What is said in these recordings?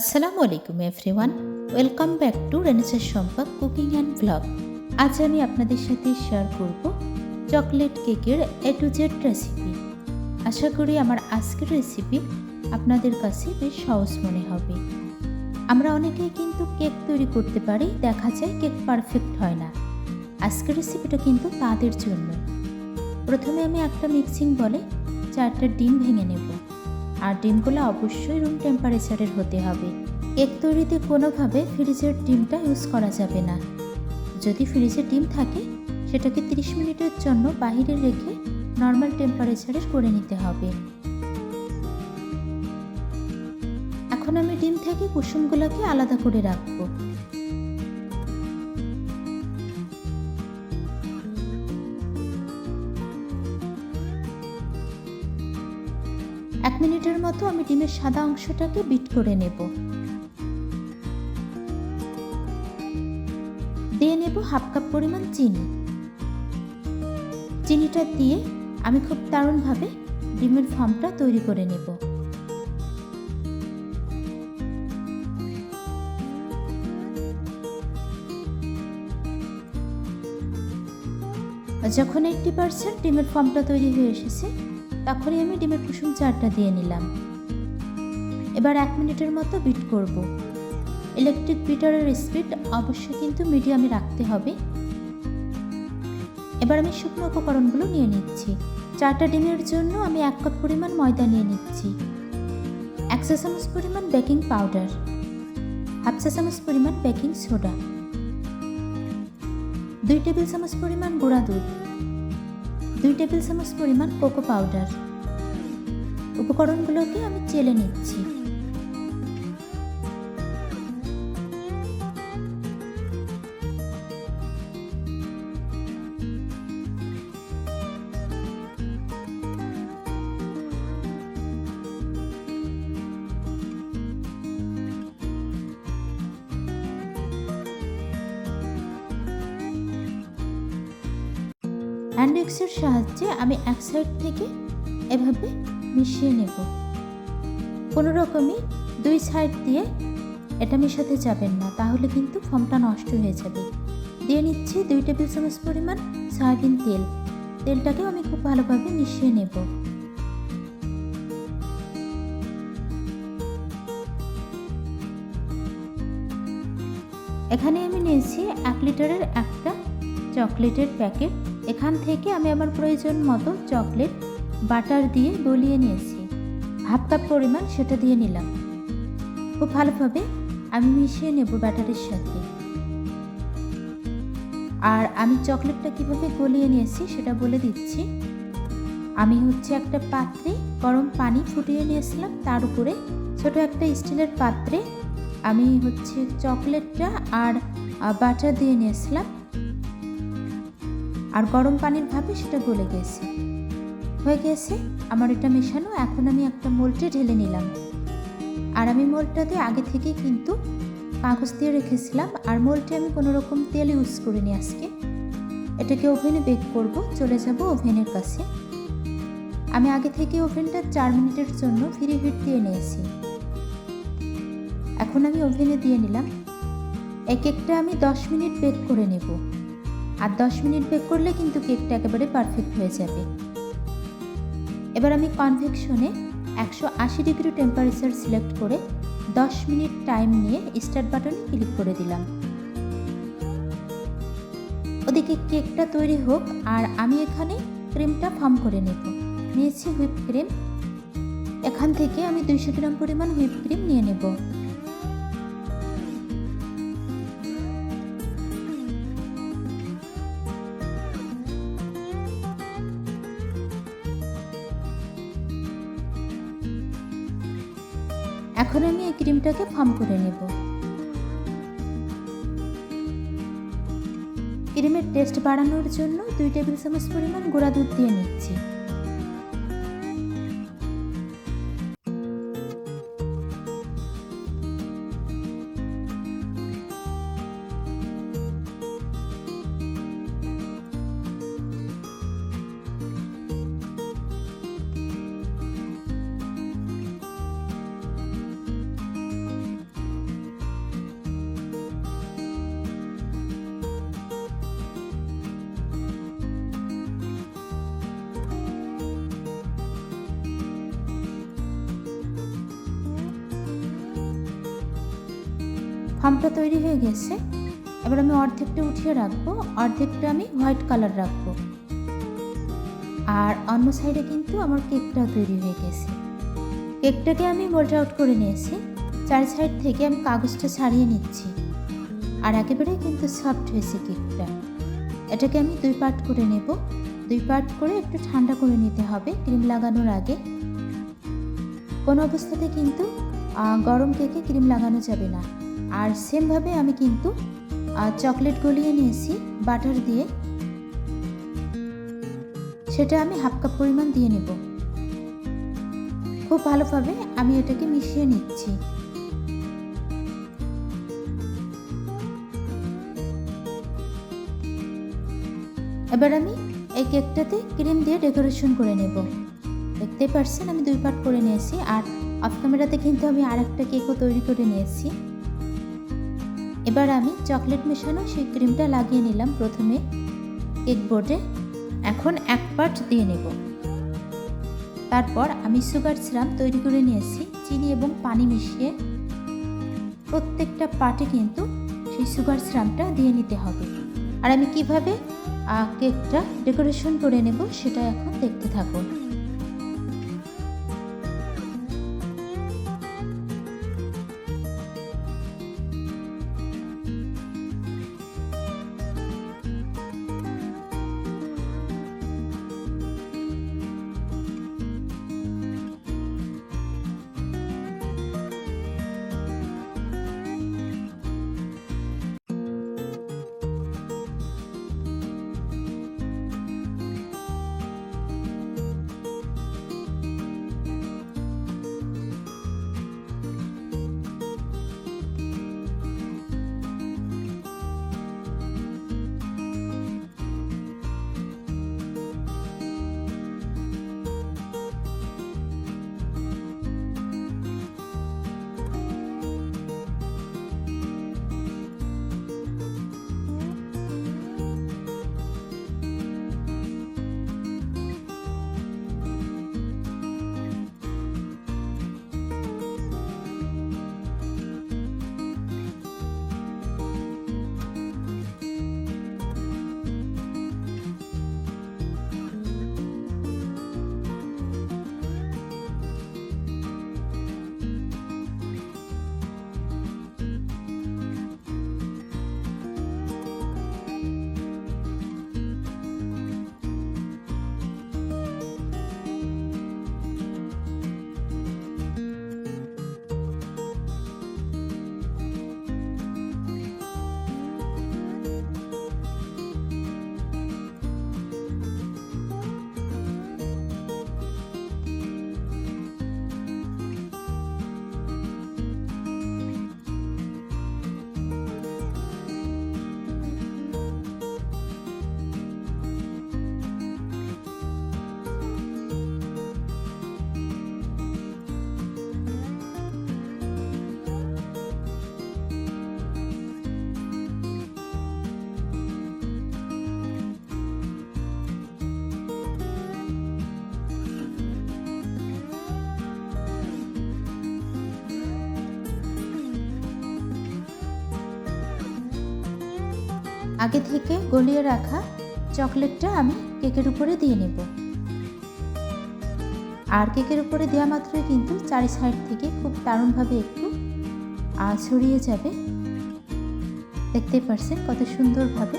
আসসালামু আলাইকুম everyone welcome back to রেনেসার সম্পর্ক কুকিং অ্যান্ড ব্লগ আজ আমি আপনাদের সাথে শেয়ার করব চকলেট কেকের এ টু জেড রেসিপি আশা করি আমার আজকের রেসিপি আপনাদের কাছে বেশ সহজ মনে হবে। আমরা অনেকেই কিন্তু কেক তৈরি করতে পারি, দেখা যায় কেক পারফেক্ট হয় না। আজকের রেসিপিটা কিন্তু তাদের জন্য। প্রথমে আমি একটা মিক্সিং বলে চারটা ডিম ভেঙে নেব। আর ডিমগুলো অবশ্যই রুম টেম্পারেচারের হতে হবে। কেক তৈরিতে কোনোভাবে ফ্রিজের ডিমটা ইউজ করা যাবে না। যদি ফ্রিজে ডিম থাকে, সেটাকে 30 মিনিটের জন্য বাহিরে রেখে নর্মাল টেম্পারেচারে করে নিতে হবে। এখন আমি ডিম থেকে কুসুমগুলোকে আলাদা করে রাখব। মিনিটের মতো আমি ডিমের সাদা অংশটাকে বিট করে নেব। দিয়ে নেব হাফ কাপ পরিমাণ চিনি। চিনিটা দিয়ে আমি খুব দারুণভাবে ডিমের ফর্মটা তৈরি করে নেব। যখন এইটটি পার্সেন্ট ডিমের ফর্মটা তৈরি হয়ে এসেছে তখনই আমি ডিমের কুসুম চারটা দিয়ে নিলাম। এবার এক মিনিটের মতো বিট করব। ইলেকট্রিক বিটারের স্পিড অবশ্যই কিন্তু মিডিয়ামে রাখতে হবে। এবার আমি শুকনো উপকরণগুলো নিয়ে নিচ্ছি। চারটা ডিমের জন্য আমি এক কাপ পরিমাণ ময়দা নিয়ে নিচ্ছি। এক চা চামচ পরিমাণ বেকিং পাউডার। হাফ চা চামচ পরিমাণ বেকিং সোডা। দুই টেবিল চামচ পরিমাণ গুঁড়া দুধ। দুই টেবিল চামচ পরিমাণ কোকো পাউডার। উপকরণগুলোকে আমি চেলে নিচ্ছি। হ্যান্ড এক্সের সাহায্যে আমি এক সাইড থেকে এভাবে মিশিয়ে নেব। কোনো রকমই দুই সাইড দিয়ে এটা মেশাতে যাবেন না, তাহলে কিন্তু ফর্মটা নষ্ট হয়ে যাবে। দিয়ে নিচ্ছি দুই টেবিল চামচ পরিমাণ সয়াবিন তেল। তেলটাকেও আমি খুব ভালোভাবে মিশিয়ে নেব। এখানে আমি নিয়েছি এক লিটারের একটা চকলেটের প্যাকেট। এখান থেকে আমি আমার প্রয়োজন মতো চকলেট, বাটার দিয়ে গলিয়ে নিয়েছি। হাফ কাপ পরিমাণ সেটা দিয়ে নিলাম। খুব ভালোভাবে আমি মিশিয়ে নেব ব্যাটারের সাথে। আর আমি চকলেটটা কীভাবে গলিয়ে নিয়েছি সেটা বলে দিচ্ছি। আমি হচ্ছে একটা পাত্রে গরম পানি ফুটিয়ে নিয়েছিলাম, তার উপরে ছোট একটা স্টিলের পাত্রে আমি হচ্ছে চকলেটটা আর বাটার দিয়ে নিয়েছিলাম। আর গরম পানির ভাবে সেটা গলে গেছে। হয়ে গেছে, আমার এটা মেশানো, এখন আমি একটা মোল্টে ঢেলে নিলাম। আর আমি মোল্টটাতে আগে থেকে কিন্তু কাগজ দিয়ে রেখেছিলাম, আর মোল্টে আমি কোনো রকম তেল ইউজ করিনি আজকে। এটাকে ওভেনে বেক করব, চলে যাব ওভেনের কাছে। আমি আগে থেকে ওভেনটা চার মিনিটের জন্য ফ্রি হিট দিয়ে নিয়েছি। এখন আমি ওভেনে দিয়ে নিলাম। এক একটা আমি দশ মিনিট বেক করে নেব। আর দশ মিনিট বেক করলে কিন্তু কেকটা একেবারে পারফেক্ট হয়ে যাবে। এবার আমি কনভেকশনে একশো আশি ডিগ্রি টেম্পারেচার সিলেক্ট করে দশ মিনিট টাইম নিয়ে স্টার্ট বাটনে ক্লিক করে দিলাম। ওদিকে কেকটা তৈরি হোক আর আমি এখানে ক্রিমটা ফর্ম করে নেব। নিয়েছি হুইপ ক্রিম এখান থেকে আমি দুইশো গ্রাম পরিমাণ হুইপ ক্রিম নিয়ে নেব। এখন আমি এই ক্রিমটাকে ফর্ম করে নেব। ক্রিমের টেস্ট বাড়ানোর জন্য দুই টেবিল চামচ পরিমাণ গোড়া দুধ দিয়ে নিচ্ছি। খামটা তৈরি হয়ে গেছে। এবার আমি অর্ধেকটা উঠিয়ে রাখব, অর্ধেকটা আমি হোয়াইট কালার রাখব। আর অন্য সাইডে কিন্তু আমার কেকটা তৈরি হয়ে গেছে। কেকটাকে আমি মোল্ড আউট করে নিয়েছি। চার সাইড থেকে আমি কাগজটা ছাড়িয়ে নিচ্ছি। আর একেবারে কিন্তু সফট হয়েছে কেকটা। এটাকে আমি দুই পার্ট করে নেব। দুই পার্ট করে একটু ঠান্ডা করে নিতে হবে, ক্রিম লাগানোর আগে। কোনো অবস্থাতে কিন্তু গরম কেকে ক্রিম লাগানো যাবে না। আর সেমভাবে আমি কিন্তু চকলেট গলিয়ে নিয়েছি, বাটার দিয়ে। সেটা আমি হাফ কাপ পরিমাণ দিয়ে নেব। খুব ভালোভাবে আমি এটাকে মিশিয়ে নিচ্ছি। এবার আমি এই কেকটাতে ক্রিম দিয়ে ডেকোরেশন করে নেব। দেখতে পারছেন আমি দুই পার্ট করে নিয়েছি, আর অফ ক্যামেরাতে কিন্তু আমি আর একটা কেকও তৈরি করে নিয়েছি। এবার আমি চকলেট মেশানো সেই ক্রিমটা লাগিয়ে নিলাম প্রথমে। কেক বোর্ডে। এখন এক পার্ট দিয়ে নেব। তারপর আমি সুগার সিরাপ তৈরি করে নিয়েছি, চিনি এবং পানি মিশিয়ে। প্রত্যেকটা পার্টে কিন্তু সেই সুগার সিরাপটা দিয়ে নিতে হবে। আর আমি কীভাবে কেকটা ডেকোরেশন করে নেব সেটা এখন দেখতে থাকুন। আগে থেকে গলিয়ে রাখা চকলেটটা আমি কেকের উপরে দিয়ে নেব। আর কেকের উপরে দেওয়া মাত্রই কিন্তু চারি সাইড থেকে খুব দারুণভাবে একটু ছড়িয়ে যাবে। দেখতে পারছেন কত সুন্দরভাবে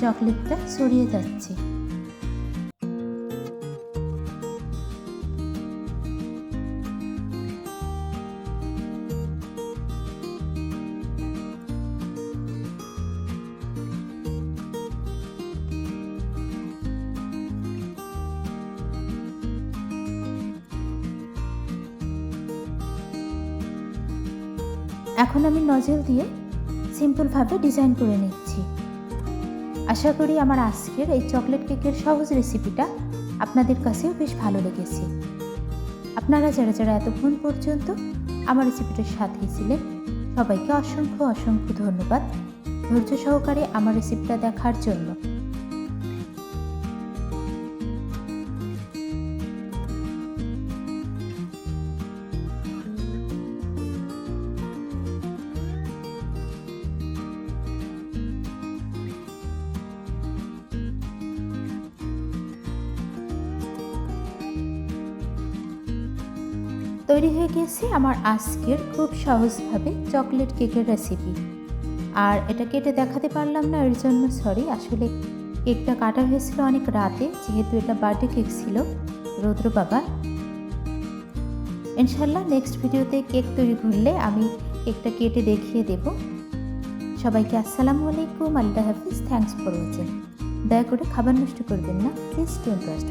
চকলেটটা ছড়িয়ে যাচ্ছে। এখন আমি নজল দিয়ে সিম্পলভাবে ডিজাইন করে নিচ্ছি। আশা করি আমার আজকের এই চকলেট কেকের সহজ রেসিপিটা আপনাদের কাছেও বেশ ভালো লেগেছে। আপনারা যারা যারা এতক্ষণ পর্যন্ত আমার রেসিপিটার সাথেই ছিলেন, সবাইকে অসংখ্য অসংখ্য ধন্যবাদ। ধৈর্য সহকারে আমার রেসিপিটা দেখার জন্য। তৈরি হয়ে গিয়েছে আমার আজকের খুব সহজভাবে চকলেট কেকের রেসিপি আর এটা কেটে দেখাতে পারলাম না, এর জন্য সরি আসলে কেকটা কাটা হয়েছিল অনেক রাতে, যেহেতু এটা বার্থডে কেক ছিল রৌদ্র বাবা ইনশাল্লাহ নেক্সট ভিডিওতে কেক তৈরি করলে আমি কেকটা কেটে দেখিয়ে দেব। সবাইকে আসসালামু আলাইকুম, আল্লাহ হাফিজ থ্যাংকস ফর ওয়াচিং দয়া করে খাবার নষ্ট করবেন না প্লিজ ডোন্ট ওয়েস্ট